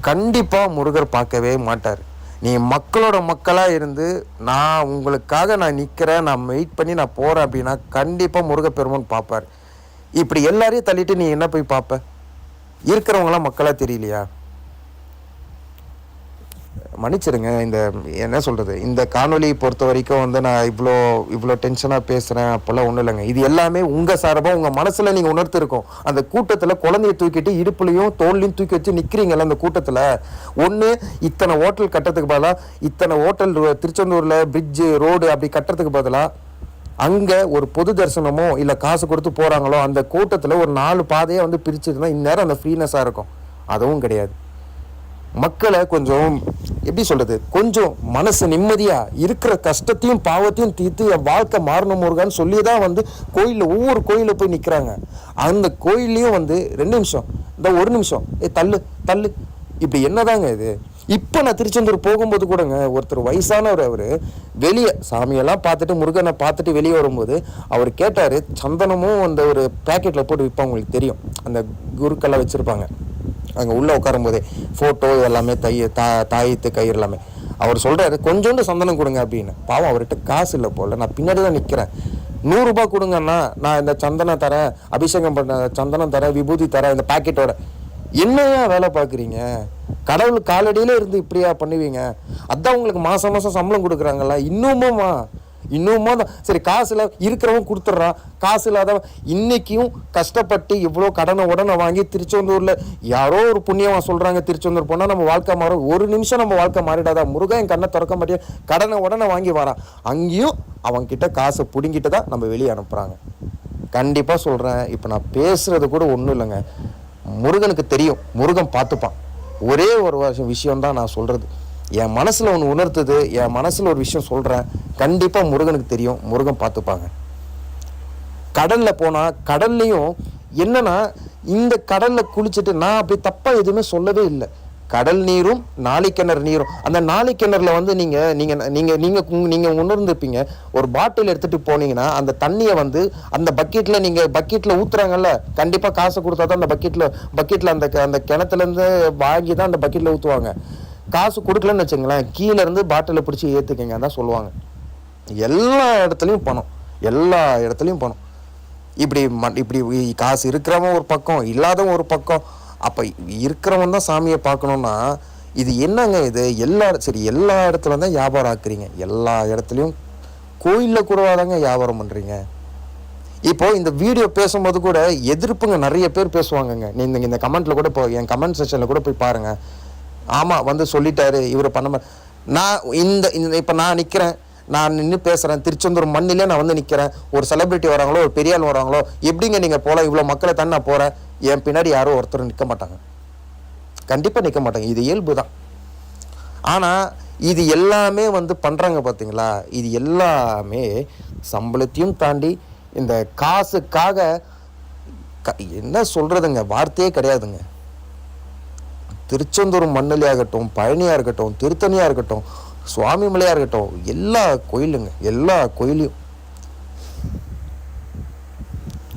கண்டிப்பாக முருகர் பார்க்கவே மாட்டார். நீ மக்களோட மக்களாக இருந்து நான் உங்களுக்காக நான் நிற்கிறேன் நான் வெயிட் பண்ணி நான் போகிறேன் அப்படின்னா கண்டிப்பாக முருகப்பெருமான் பார்ப்பார். இப்படி எல்லாரையும் தள்ளிட்டு நீ என்ன போய் பார்ப்ப? இருக்கிறவங்களாம் மக்களாக தெரியலையா? மன்னிச்சிடுங்க இந்த என்ன சொல்கிறது இந்த காணொலி பொறுத்த வரைக்கும் வந்து நான் இவ்வளோ இவ்வளோ டென்ஷனாக பேசுகிறேன் அப்போல்லாம் ஒன்றும் இல்லைங்க. இது எல்லாமே உங்கள் சார்பாக உங்கள் மனசில் நீங்கள் உணர்த்திருக்கோம். அந்த கூட்டத்தில் குழந்தைய தூக்கிட்டு இடுப்புலையும் தோல்லையும் தூக்கி வச்சு நிற்கிறீங்கள அந்த கூட்டத்தில்? ஒன்று இத்தனை ஹோட்டல் கட்டுறதுக்கு பதிலாக இத்தனை ஹோட்டல் திருச்செந்தூரில் பிரிட்ஜு ரோடு அப்படி கட்டுறதுக்கு பதிலாக அங்கே ஒரு பொது தரிசனமோ இல்லை காசு கொடுத்து போகிறாங்களோ அந்த கூட்டத்தில் ஒரு நாலு பாதையை வந்து பிரிச்சிருந்தா இந்நேரம் அந்த ஃப்ரீனஸாக இருக்கும். அதுவும் கிடையாது. மக்களை கொஞ்சம் எப்படி சொல்றது கொஞ்சம் மனசு நிம்மதியா இருக்கிற கஷ்டத்தையும் பாவத்தையும் தீர்த்து என் வாழ்க்கை மாறணும் முருகான்னு சொல்லி தான் வந்து கோயிலில் ஒவ்வொரு கோயிலில் போய் நிற்கிறாங்க அந்த கோயில்லையும் வந்து ரெண்டு நிமிஷம் இந்த ஒரு நிமிஷம் ஏ தள்ளு தள்ளு. இப்படி என்னதாங்க இது? இப்போ நான் திருச்செந்தூர் போகும்போது கூடங்க ஒருத்தர் வயசானவர் அவர் வெளியே சாமியெல்லாம் பார்த்துட்டு முருகனை பார்த்துட்டு வெளியே வரும்போது அவர் கேட்டார் சந்தனமும் அந்த ஒரு பேக்கெட்டில் போட்டு விற்பாங்க உங்களுக்கு தெரியும். அந்த குருக்கெல்லாம் வச்சுருப்பாங்க. அங்கே உள்ளே உட்காரும்போதே ஃபோட்டோ எல்லாமே தை தா தாயத்து கயிறு எல்லாமே. அவர் சொல்கிறாரு கொஞ்சோண்டு சந்தனம் கொடுங்க அப்படின்னு. பாவம் அவர்கிட்ட காசு இல்லை போல. நான் பின்னாடி தான் நிற்கிறேன் நூறுரூபா கொடுங்கண்ணா நான் இந்த சந்தனம் தரேன் அபிஷேகம் பண்ண சந்தனம் தரேன் விபூதி தரேன் இந்த பாக்கெட்டோட என்னையா வேலை பார்க்குறீங்க? கடவுள் காலடியில் இருந்து இப்படியா பண்ணுவீங்க? அதான் உங்களுக்கு மாதம் மாதம் சம்பளம் கொடுக்குறாங்களா இன்னுமுமா? இன்னுமா தான் சரி இல்லை இருக்கிறவன் கொடுத்துட்றான். காசு இல்லாதவன் இன்றைக்கும் கஷ்டப்பட்டு இவ்வளோ கடனை உடனே வாங்கி திருச்செந்தூரில் யாரோ ஒரு புண்ணியமாக சொல்கிறாங்க திருச்செந்தூர் போனால் நம்ம வாழ்க்கை மாறும். ஒரு நிமிஷம் நம்ம வாழ்க்கை மாறிடாதா? முருகன் என் கண்ணை திறக்க மாட்டேன் கடனை உடனே வாங்கி வரான் அங்கேயும் அவன்கிட்ட காசை பிடுங்கிட்டு தான் நம்ம வெளியே அனுப்புகிறாங்க கண்டிப்பாக சொல்கிறேன் இப்போ நான் பேசுகிறது கூட ஒன்றும் இல்லைங்க. முருகனுக்கு தெரியும். முருகன் பார்த்துப்பான். ஒரே ஒரு வருஷம் விஷயம் தான் நான் சொல்கிறது என் மனசில் ஒன்று உணர்த்துது என் மனசில் ஒரு விஷயம் சொல்கிறேன் கண்டிப்பாக முருகனுக்கு தெரியும் முருகன் பார்த்துப்பாங்க. கடலில் போனால் கடல்லையும் என்னென்னா இந்த கடலில் குளிச்சுட்டு நான் அப்படி தப்பாக எதுவுமே சொல்லவே இல்லை. கடல் நீரும் நாளிக்கிணறு நீரும். அந்த நாளிக்கிணறுல வந்து நீங்கள் நீங்கள் நீங்கள் நீங்கள் நீங்கள் உணர்ந்துருப்பீங்க. ஒரு பாட்டில் எடுத்துகிட்டு போனீங்கன்னா அந்த தண்ணியை வந்து அந்த பக்கெட்டில் நீங்கள் பக்கெட்டில் ஊற்றுறாங்கல்ல கண்டிப்பாக காசு கொடுத்தா தான் அந்த பக்கெட்டில் பக்கெட்டில் அந்த க- அந்த கிணத்துலேருந்து வாங்கி தான் அந்த பக்கெட்டில் ஊற்றுவாங்க காசு கொடுக்கலன்னு வச்சுங்களேன் கீழே இருந்து பாட்டிலை பிடிச்சி ஏற்றுக்கங்க தான் சொல்லுவாங்க. எல்லா இடத்துலையும் பணம் எல்லா இடத்துலையும் பணம். இப்படி ம இப்படி காசு இருக்கிறவன் ஒரு பக்கம் இல்லாதவன் ஒரு பக்கம். அப்போ இருக்கிறவன் தான் சாமியை பார்க்கணுன்னா இது என்னங்க இது? எல்லா சரி எல்லா இடத்துல தான் வியாபாரம் ஆக்குறீங்க. எல்லா இடத்துலையும் கோயிலில் கூடவாதாங்க வியாபாரம் பண்ணுறீங்க இப்போ இந்த வீடியோ பேசும்போது கூட எதிர்ப்புங்க நிறைய பேர் பேசுவாங்கங்க. நீங்கள் இந்த கமெண்ட்டில் கூட இப்போ என் கமெண்ட் செக்ஷனில் கூட போய் பாருங்கள் ஆமாம் வந்து சொல்லிட்டாரு இவர் பண்ண நான் இந்த இந்த இப்போ நான் நிற்கிறேன் நான் நின்று பேசுகிறேன் திருச்செந்தூர் மண்ணிலே நான் வந்து நிற்கிறேன் ஒரு செலிபிரிட்டி வராங்களோ ஒரு பெரிய வராங்களோ எப்படிங்க நீங்கள் போகலாம் இவ்வளோ மக்களை தான் நான் போகிறேன் என் பின்னாடி யாரோ ஒருத்தர் நிற்க மாட்டாங்க. கண்டிப்பாக நிற்க மாட்டாங்க இது இயல்பு தான். ஆனால் இது எல்லாமே வந்து பண்ணுறாங்க பார்த்தீங்களா இது எல்லாமே சம்பளத்தையும் தாண்டி இந்த காசுக்காக க- என்ன சொல்கிறதுங்க வார்த்தையே கிடையாதுங்க. திருச்செந்தூர் மண்ணிலே ஆகட்டும் பழனியாக இருக்கட்டும் திருத்தணியாக இருக்கட்டும் சுவாமி மலையாக இருக்கட்டும் எல்லா கோயிலுங்க எல்லா கோயிலையும்.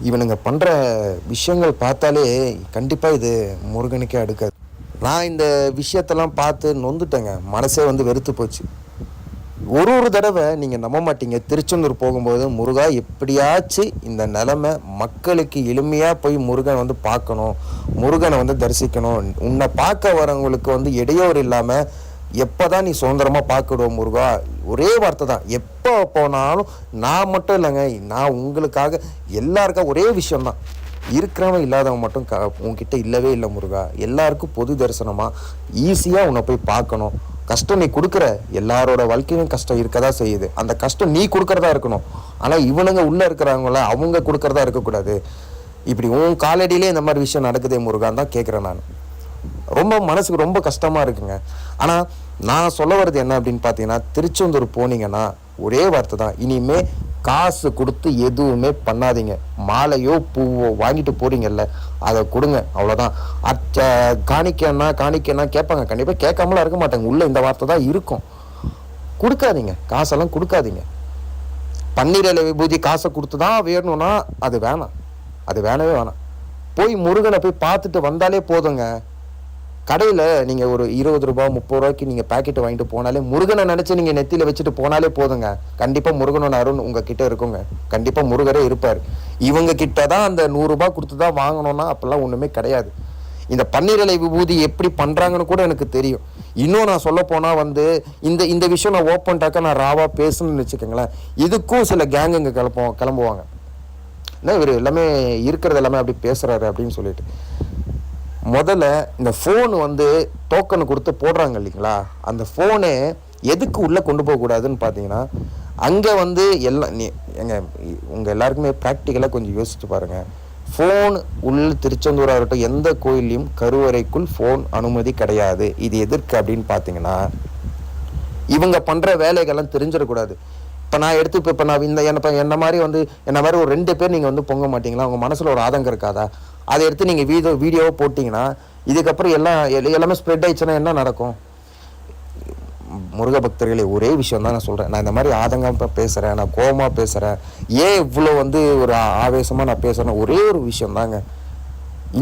இவனுங்க பண்ணுற விஷயங்கள் பார்த்தாலே கண்டிப்பாக இது முருகனுக்கே அடுக்காது. நான் இந்த விஷயத்தெல்லாம் பார்த்து நொந்துட்டேங்க. மனசே வந்து வெறுத்து போச்சு. ஒரு ஒரு தடவை நீங்கள் நம்ப மாட்டீங்க. திருச்செந்தூர் போகும்போது முருகா எப்படியாச்சும் இந்த நிலமை மக்களுக்கு எளிமையாக போய் முருகனை வந்து பார்க்கணும். முருகனை வந்து தரிசிக்கணும். உன்னை பார்க்க வரவங்களுக்கு வந்து இடையூறு இல்லாமல் எப்போ தான் நீ சுதந்திரமாக பார்க்கணும் முருகா? ஒரே வார்த்தை தான். எப்போ போனாலும் நான் மட்டும் இல்லைங்க. நான் உங்களுக்காக எல்லாருக்கா ஒரே விஷயம்தான் இருக்கிறவன் இல்லாதவன் மட்டும் க உங்ககிட்ட இல்லவே இல்லை முருகா. எல்லாருக்கும் பொது தரிசனமாக ஈஸியாக உன்னை போய் பார்க்கணும். கஷ்டம் நீ கொடுக்குற எல்லாரோட வாழ்க்கையிலும் கஷ்டம் இருக்கதா செய்யுது. அந்த கஷ்டம் நீ கொடுக்கறதா இருக்கணும். ஆனால் இவனுங்க உள்ளே இருக்கிறவங்கள அவங்க கொடுக்கறதா இருக்கக்கூடாது. இப்படி உன் காலடியிலே இந்த மாதிரி விஷயம் நடக்குதே முருகான் தான் கேட்குறேன் நான். ரொம்ப மனசுக்கு ரொம்ப கஷ்டமாக இருக்குங்க. ஆனால் நான் சொல்ல வர்றது என்ன அப்படின்னு பார்த்தீங்கன்னா திருச்செந்தூர் போனீங்கன்னா ஒரே வார்த்தை தான். இனிமே காசு கொடுத்து எதுவுமே பண்ணாதீங்க. மாலையோ பூவோ வாங்கிட்டு போறீங்கல்ல அதை கொடுங்க அவ்வளோதான் அச்ச காணிக்கன்னா காணிக்கன்னா கேட்பாங்க. கண்டிப்பாக கேட்காமலாம் இருக்க மாட்டாங்க. உள்ளே இந்த வார்த்தை தான் இருக்கும். கொடுக்காதீங்க. காசெல்லாம் கொடுக்காதீங்க. பன்னீர் விபூதி காசை கொடுத்து தான் வேணும்னா அது வேணாம். அது வேணவே வேணாம். போய் முருகனை போய் பார்த்துட்டு வந்தாலே போதுங்க. கடையில் நீங்கள் ஒரு இருபது ரூபா முப்பது ரூபாய்க்கு நீங்கள் பாக்கெட் வாங்கிட்டு போனாலே முருகனை நினச்சி நீங்கள் நெத்தியில் வச்சுட்டு போனாலே போதுங்க. கண்டிப்பாக முருகனோட அருண் உங்கள் கிட்டே இருக்குங்க. கண்டிப்பாக முருகரே இருப்பார். இவங்க கிட்ட தான் அந்த நூறுரூபா கொடுத்து தான் வாங்கணும்னா அப்போல்லாம் ஒன்றுமே கிடையாது. இந்த பன்னீரலை விபூதி எப்படி பண்ணுறாங்கன்னு கூட எனக்கு தெரியும். இன்னும் நான் சொல்ல போனால் வந்து இந்த இந்த விஷயம் நான் ஓப்பன்டாக்க நான் ராவா பேசணும்னு வச்சுக்கோங்களேன். இதுக்கும் சில கேங்குங்க கிளப்போம் கிளம்புவாங்க. என்ன இவர் எல்லாமே இருக்கிறது எல்லாமே அப்படி பேசுகிறாரு அப்படின்னு சொல்லிட்டு. முதல்ல இந்த ஃபோன் வந்து டோக்கன் கொடுத்து போடுறாங்க இல்லைங்களா? அந்த ஃபோனு எதுக்கு உள்ளே கொண்டு போகக்கூடாதுன்னு பார்த்தீங்கன்னா அங்கே வந்து எல்லாம் நீ எங்க உங்கள் எல்லாருக்குமே ப்ராக்டிக்கலாக கொஞ்சம் யோசிச்சு பாருங்கள் ஃபோன் உள்ள திருச்செந்தூராக இருக்கட்டும் எந்த கோயிலையும் கருவறைக்குள் ஃபோன் அனுமதி கிடையாது. இது எதற்கு அப்படின்னு பார்த்தீங்கன்னா இவங்க பண்ணுற வேலைகள்லாம் தெரிஞ்சிடக்கூடாது. இப்போ நான் எடுத்து இப்போ இப்போ நான் இந்த என்ன என்ன மாதிரி வந்து என்ன மாதிரி ஒரு ரெண்டு பேர் நீங்கள் வந்து பொங்க மாட்டீங்களா? உங்கள் மனசில் ஒரு ஆதங்கம் இருக்காதா? அதை எடுத்து நீங்கள் வீடியோ வீடியோவை போட்டிங்கன்னா இதுக்கப்புறம் எல்லாம் எல்லாமே ஸ்ப்ரெட் ஆயிடுச்சுன்னா என்ன நடக்கும்? முருக பக்தர்களே ஒரே விஷயம் தான் நான் சொல்கிறேன் நான் இந்த மாதிரி ஆதங்கமாக பேசுகிறேன் நான் கோபமாக பேசுகிறேன் ஏன் இவ்வளோ வந்து ஒரு ஆவேசமாக நான் பேசுகிறேன் ஒரே ஒரு விஷயம் தாங்க.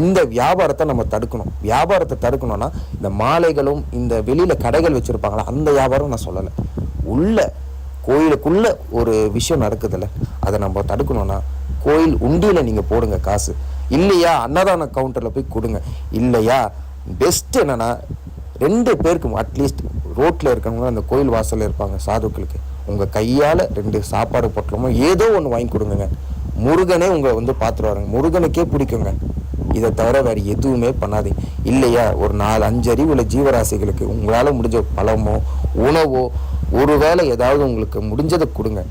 இந்த வியாபாரத்தை நம்ம தடுக்கணும். வியாபாரத்தை தடுக்கணும்னா இந்த மாலைகளும் இந்த வெளியில் கடைகள் வச்சுருப்பாங்களா அந்த வியாபாரம் நான் சொல்லலை. உள்ள கோயிலுக்குள்ளே ஒரு விஷயம் நடக்குதுல்ல அதை நம்ம தடுக்கணும்னா கோயில் உண்டியில் நீங்கள் போடுங்க காசு. இல்லையா அன்னதான கவுண்டரில் போய் கொடுங்க. இல்லையா பெஸ்ட் என்னென்னா ரெண்டு பேருக்கும் அட்லீஸ்ட் ரோட்டில் இருக்கிறவங்க அந்த கோயில் வாசலில் இருப்பாங்க சாதுக்களுக்கு. உங்கள் கையால் ரெண்டு சாப்பாடு பொட்டலமோ ஏதோ ஒன்று வாங்கி கொடுங்க முருகனே உங்களை வந்து பார்த்துருவாருங்க முருகனுக்கே பிடிக்குங்க. இதை தவிர வேறு எதுவுமே பண்ணாதீங்க. இல்லையா ஒரு நாலு அஞ்சு அறிவுள்ள ஜீவராசிகளுக்கு உங்களால் முடிஞ்ச பழமோ உணவோ ஒருவேளை ஏதாவது உங்களுக்கு முடிஞ்சதை கொடுங்க.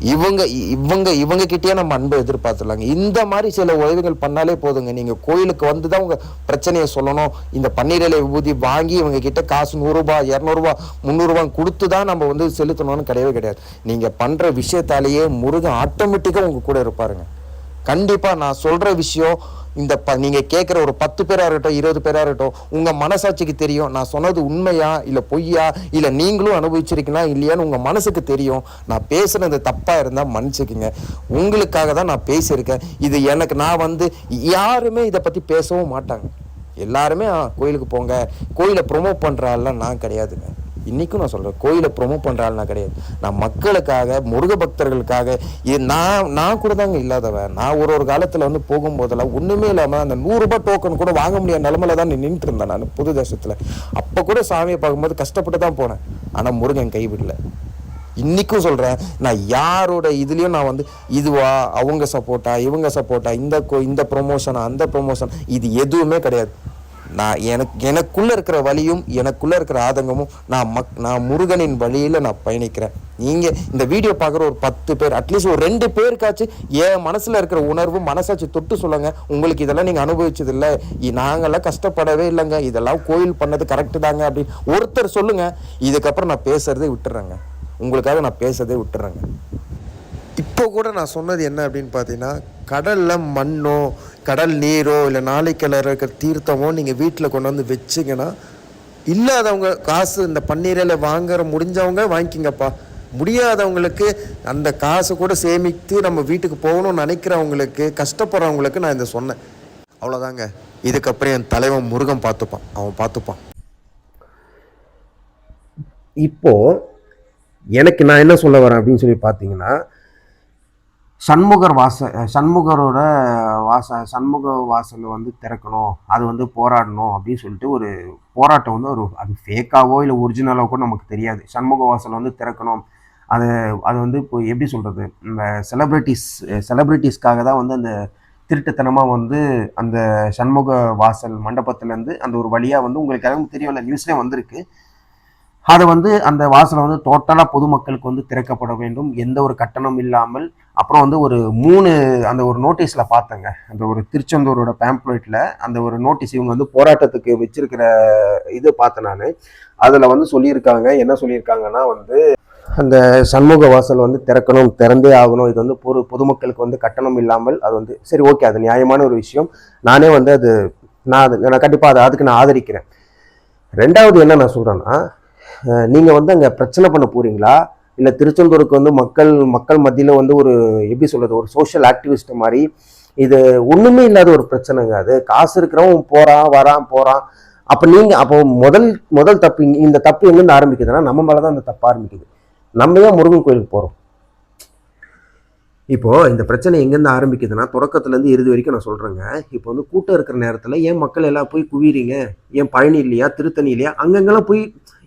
இவங்க இ- இவங்க இவங்க கிட்டேயே நம்ம அன்பை எதிர்பார்த்துடலாங்க. இந்த மாதிரி சில உதவிகள் பண்ணாலே போதுங்க. நீங்கள் கோயிலுக்கு வந்து தான் உங்கள் பிரச்சனையை சொல்லணும். இந்த பன்னீர் விபூதி வாங்கி இவங்க கிட்ட காசு நூறுரூபா இரநூறுபா முந்நூறுரூவா கொடுத்து தான் நம்ம வந்து செலுத்தணும்னு கிடையவே கிடையாது. நீங்கள் பண்ணுற விஷயத்தாலேயே முருகன் ஆட்டோமேட்டிக்காக உங்கள் கூட இருப்பாருங்க. கண்டிப்பாக நான் சொல்கிற விஷயம் இந்த ப நீங்கள் கேட்குற ஒரு பத்து பேராக இருக்கட்டும் இருபது பேராக இருக்கட்டும் உங்கள் மனசாட்சிக்கு தெரியும். நான் சொன்னது உண்மையா இல்லை பொய்யா இல்லை நீங்களும் அனுபவிச்சிருக்கீங்களா இல்லையான்னு உங்கள் மனசுக்கு தெரியும். நான் பேசுனது தப்பாக இருந்தால் மன்னிச்சுக்குங்க. உங்களுக்காக தான் நான் பேசியிருக்கேன். இது எனக்கு நான் வந்து யாருமே இதை பற்றி பேசவும் மாட்டாங்க. எல்லாருமே "ஆ, கோயிலுக்கு போங்க. கோயிலை ப்ரொமோட் பண்ணுறாள்லாம் நான் கிடையாதுங்க. இன்றைக்கும் நான் சொல்கிறேன் கோயிலை ப்ரொமோட் பண்ற ஆள் நான் கிடையாது. நான் மக்களுக்காக முருக பக்தர்களுக்காக நான் நான் கூட தாங்க இல்லாதவன். நான் ஒரு ஒரு காலத்தில் வந்து போகும்போதெல்லாம் ஒன்றுமே இல்லாமல் அந்த நூறுரூபா டோக்கன் கூட வாங்க முடியாத நிலமையில தான் நின்றுட்டு இருந்தேன் நான் புது தேசத்தில். அப்போ கூட சாமியை பார்க்கும்போது கஷ்டப்பட்டு தான் போனேன். ஆனால் முருகன் கைவிடல இன்றைக்கும் சொல்கிறேன் நான் யாரோட இதுலேயும் நான் வந்து இதுவா அவங்க சப்போர்ட்டா இவங்க சப்போர்ட்டா இந்த கோ- இந்த ப்ரொமோஷனா அந்த ப்ரொமோஷன் இது எதுவுமே கிடையாது. நான் எனக்கு எனக்குள்ளே இருக்கிற வழியும் எனக்குள்ளே இருக்கிற ஆதங்கமும் நான் மக் நான் முருகனின் வழியில் நான் பயணிக்கிறேன். நீங்கள் இந்த வீடியோ பார்க்குற ஒரு பத்து பேர் அட்லீஸ்ட் ஒரு ரெண்டு பேருக்காச்சும் என் மனசில் இருக்கிற உணர்வு மனசாச்சு தொட்டு சொல்லுங்கள் உங்களுக்கு இதெல்லாம் நீங்கள் அனுபவிச்சதில்லை. நாங்கள்லாம் கஷ்டப்படவே இல்லைங்க. இதெல்லாம் கோயில் பண்ணது கரெக்டு தாங்க அப்படின்னு ஒருத்தர் சொல்லுங்கள் இதுக்கப்புறம் நான் பேசுகிறதே விட்டுறேங்க. உங்களுக்காக நான் பேசுறதே விட்டுறேங்க. இப்போ கூட நான் சொன்னது என்ன அப்படின்னு பார்த்தீங்கன்னா கடலில் மண்ணோ கடல் நீரோ இல்லை நாளைக்கில் இருக்கிற தீர்த்தமோ நீங்கள் வீட்டில் கொண்டு வந்து வச்சிங்கன்னா இல்லாதவங்க காசு இந்த பன்னீரில் வாங்குற முடிஞ்சவங்க வாங்கிக்கிங்கப்பா. முடியாதவங்களுக்கு அந்த காசு கூட சேமித்து நம்ம வீட்டுக்கு போகணும்னு நினைக்கிறவங்களுக்கு கஷ்டப்படுறவங்களுக்கு நான் இதை சொன்னேன். அவ்வளோதாங்க இதுக்கப்புறம் என் தலைவன் முருகன் பார்த்துப்பான். அவன் பார்த்துப்பான். இப்போது எனக்கு நான் என்ன சொல்ல வரேன் அப்படின்னு சொல்லி பார்த்தீங்கன்னா சண்முகர் வாச சண்முகரோட வாச சண்முக வாசலை வந்து திறக்கணும் அது வந்து போராடணும் அப்படின்னு சொல்லிட்டு ஒரு போராட்டம் வந்து ஒரு அது ஃபேக்காவோ இல்லை ஒரிஜினலாவோ கூட நமக்கு தெரியாது. சண்முக வாசல் வந்து திறக்கணும். அது அது வந்து இப்போ எப்படி சொல்கிறது இந்த செலிப்ரிட்டிஸ் செலிப்ரிட்டிஸ்க்காக தான் வந்து அந்த திருட்டுத்தனமாக வந்து அந்த சண்முக வாசல் மண்டபத்துலேருந்து அந்த ஒரு வழியாக வந்து உங்களுக்கு எல்லாரும் தெரியல நியூஸ்லேயே வந்திருக்கு. அதை வந்து அந்த வாசலை வந்து டோட்டலாக பொதுமக்களுக்கு வந்து திறக்கப்பட வேண்டும். எந்த ஒரு கட்டணம் இல்லாமல். அப்புறம் வந்து ஒரு மூணு அந்த ஒரு நோட்டீஸில் பார்த்தேங்க. அந்த ஒரு திருச்செந்தூரோட பேம்ப்ளேட்டில் அந்த ஒரு நோட்டீஸ் இவங்க வந்து போராட்டத்துக்கு வச்சிருக்கிற இது பார்த்தேன் நான். அதில் வந்து சொல்லியிருக்காங்க. என்ன சொல்லியிருக்காங்கன்னா வந்து அந்த சண்முக வாசல் வந்து திறக்கணும் திறந்தே ஆகணும். இது வந்து பொது பொதுமக்களுக்கு வந்து கட்டணம் இல்லாமல் அது வந்து சரி ஓகே அது நியாயமான ஒரு விஷயம். நானே வந்து அது நான் அது நான் கண்டிப்பாக அதை அதுக்கு நான் ஆதரிக்கிறேன். ரெண்டாவது என்ன நான் சொல்கிறேன்னா நீங்கள் வந்து அங்கே பிரச்சனை பண்ண போகிறீங்களா இல்லை திருச்செந்தூருக்கு வந்து மக்கள் மக்கள் மத்தியில் வந்து ஒரு எப்படி சொல்கிறது ஒரு சோஷியல் ஆக்டிவிஸ்ட் மாதிரி இது ஒன்றுமே இல்லாத ஒரு பிரச்சனைங்க அது. காசு இருக்கிறவன் போகிறான் வரான் போகிறான் அப்போ நீங்கள் அப்போ முதல் முதல் தப்பு இந்த தப்பு எங்கேருந்து ஆரம்பிக்குதுன்னா நம்ம மேலே தான் அந்த தப்பு ஆரம்பிக்குது. நம்ம ஏன் முருகன் கோயிலுக்கு போகிறோம் இப்போது இந்த பிரச்சனை எங்கேருந்து ஆரம்பிக்குதுன்னா தொடக்கத்துலேருந்து இறுதி வரைக்கும் நான் சொல்கிறேங்க இப்போ வந்து கூட்டம் இருக்கிற நேரத்தில் ஏன் மக்கள் எல்லாம் போய் குவிறீங்க ஏன் பழனி இல்லையா திருத்தணி இல்லையா? அங்கங்கெல்லாம் போய்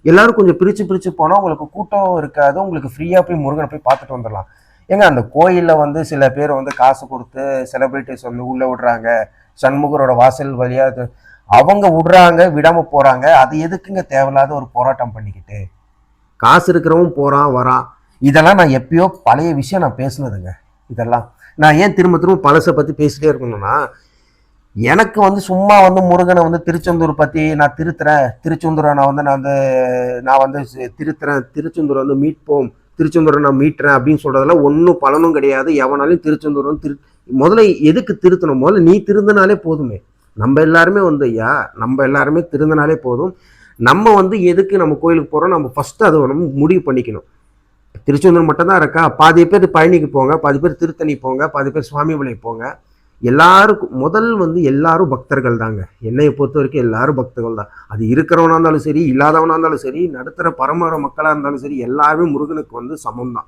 எல்லாரும் கொஞ்சம் பிரித்து பிரித்து போனால் உங்களுக்கு கூட்டம் இருக்காது. உங்களுக்கு ஃப்ரீயாக போய் முருகனை போய் பார்த்துட்டு வந்துடலாம். ஏங்க அந்த கோயிலில் வந்து சில பேர் வந்து காசு கொடுத்து செலிப்ரிட்டிஸ் வந்து உள்ளே விடுறாங்க. சண்முகரோட வாசல் வழியாக அவங்க விடுறாங்க விடாமல் போகிறாங்க அது எதுக்குங்க தேவையில்லாத ஒரு போராட்டம் பண்ணிக்கிட்டு? காசு இருக்கிறவன் போகிறான் வரான். இதெல்லாம் நான் எப்பயோ பழைய விஷயம் நான் பேசுனதுங்க. இதெல்லாம். நான் ஏன் திரும்ப திரும்ப பழசை பற்றி பேசிட்டே இருக்கணும்னா எனக்கு வந்து சும்மா வந்து முருகனை வந்து திருச்செந்தூர் பற்றி நான் திருத்துறேன். திருச்செந்தூரை நான் வந்து நான் வந்து நான் வந்து திருத்துறேன். திருச்செந்தூரை வந்து மீட்போம் திருச்செந்தூரை நான் மீட்டுறேன் அப்படின்னு சொல்கிறதுல ஒன்றும் பலனும் கிடையாது. எவனாலையும் திருச்செந்தூர் வந்து திரு முதல்ல எதுக்கு திருத்தணும்? முதல்ல நீ திருந்தினாலே போதுமே. நம்ம எல்லாருமே வந்து ஐயா நம்ம எல்லாருமே திருந்தினாலே போதும். நம்ம வந்து எதுக்கு நம்ம கோயிலுக்கு போகிறோம் நம்ம ஃபஸ்ட்டு அதை நம்ம முடிவு பண்ணிக்கணும். திருச்செந்தூர் மட்டும்தான் இருக்கா? பாதி பேர் பழனிக்கு போங்க. பாதி பேர் திருத்தணி போங்க. பாதி பேர் சுவாமிமலை போங்க. எல்லாருக்கும் முதல் வந்து எல்லாரும் பக்தர்கள் தாங்க என்னையை பொறுத்த வரைக்கும் எல்லாரும் பக்தர்கள் தான் அது இருக்கிறவனா இருந்தாலும் சரி இல்லாதவனா இருந்தாலும் சரி நடுத்தர பரம்பரை மக்களாக இருந்தாலும் சரி எல்லாருமே முருகனுக்கு வந்து சமம் தான்